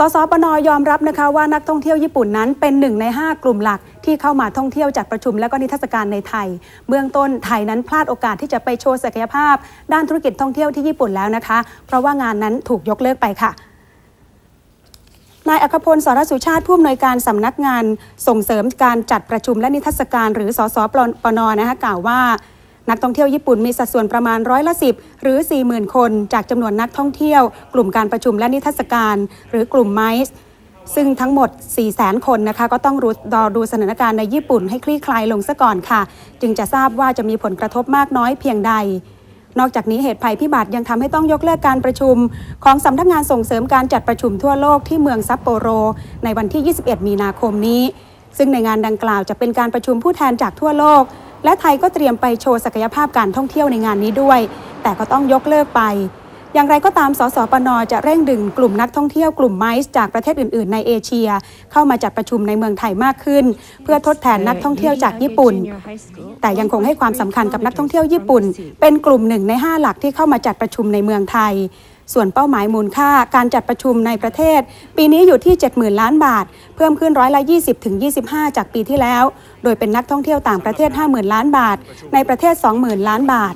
สสปนยอมรับนะคะว่านักท่องเที่ยวญี่ปุ่นนั้นเป็นหนึ่งใน 5 กลุ่มหลักที่เข้ามาท่องเที่ยวจัดประชุมและก็นิทรรศการในไทย เบื้องต้นไทยนั้นพลาดโอกาสที่จะไปโชว์ศักยภาพ ด้านธุรกิจท่องเที่ยวที่ญี่ปุ่นแล้วนะคะ เพราะว่างานนั้นถูกยกเลิกไปค่ะนายอัครพลสรสุชาติผู้อำนวยการสำนักงานส่งเสริมการจัดประชุมและนิทรรศการ หรือสสปนนะคะกล่าวว่า นักท่องเที่ยวญี่ปุ่นมีสัดส่วนประมาณร้อยละสิหรือ 40,000 คน จากจำนวนนักท่องเที่ยว กลุ่มการประชุมและนิทรรศการ หรือกลุ่มไมซ์ซึ่งทั้งหมด 400,000 คนนะคะ ก็ต้องรอดูสถานการณ์ในญี่ปุ่นให้คลี่คลายลงซะก่อนค่ะ จึงจะทราบว่าจะมีผลกระทบมากน้อยเพียงใด นอกจากนี้เหตุภัยพิบัติยังทำให้ต้องยกเลิกการประชุม ของสำนักงานส่งเสริมการจัดประชุมทั่วโลกที่เมืองซัปโปโร ในวันที่ 21 มีนาคมนี้ ซึ่งในงานดังกล่าวจะเป็นการประชุมผู้แทนจากทั่วโลก และไทยก็เตรียมไปโชว์ศักยภาพการท่องเที่ยวในงานนี้ด้วย แต่ก็ต้องยกเลิกไป อย่างไรก็ตาม สสปนจะเร่งดึงกลุ่มนักท่องเที่ยวกลุ่มไมซ์จากประเทศอื่น ๆ ในเอเชีย เข้ามาจัดประชุมในเมืองไทยมากขึ้น เพื่อทดแทนนักท่องเที่ยวจากญี่ปุ่น แต่ยังคงให้ความสำคัญกับนักท่องเที่ยวญี่ปุ่น เป็นกลุ่มหนึ่งใน 5 หลักที่เข้ามาจัดประชุมในเมืองไทย ส่วนเป้าหมายมูลค่าการจัดประชุมในประเทศ ปีนี้อยู่ที่ 70,000 ล้านบาท เพิ่มขึ้นร้อยละ 20ถึง25 จากปีที่แล้ว โดยเป็นนักท่องเที่ยวต่างประเทศ 50,000 ล้านบาท ในประเทศ 20,000 ล้านบาท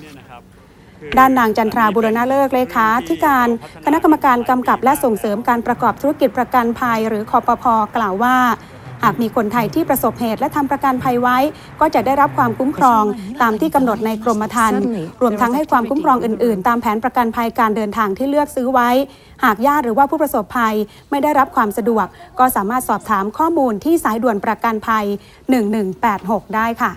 ด้านนางจันทราบุรณะเลิกเลขาธิการคณะกรรมการกำกับและส่งเสริมการประกอบธุรกิจประกันภัย หรือคอปพกล่าวว่า หากมีคนไทยที่ประสบเหตุและทำประกันภัยไว้ ก็จะได้รับความคุ้มครองตามที่กำหนดในกรมธรรม์รวมทั้งให้ความคุ้มครองอื่น ๆ ตามแผนประกันภัยการเดินทางที่เลือกซื้อไว้ หากญาติหรือว่าผู้ประสบภัยไม่ได้รับความสะดวก ก็สามารถสอบถามข้อมูลที่สายด่วนประกันภัย 1186 ได้ค่ะ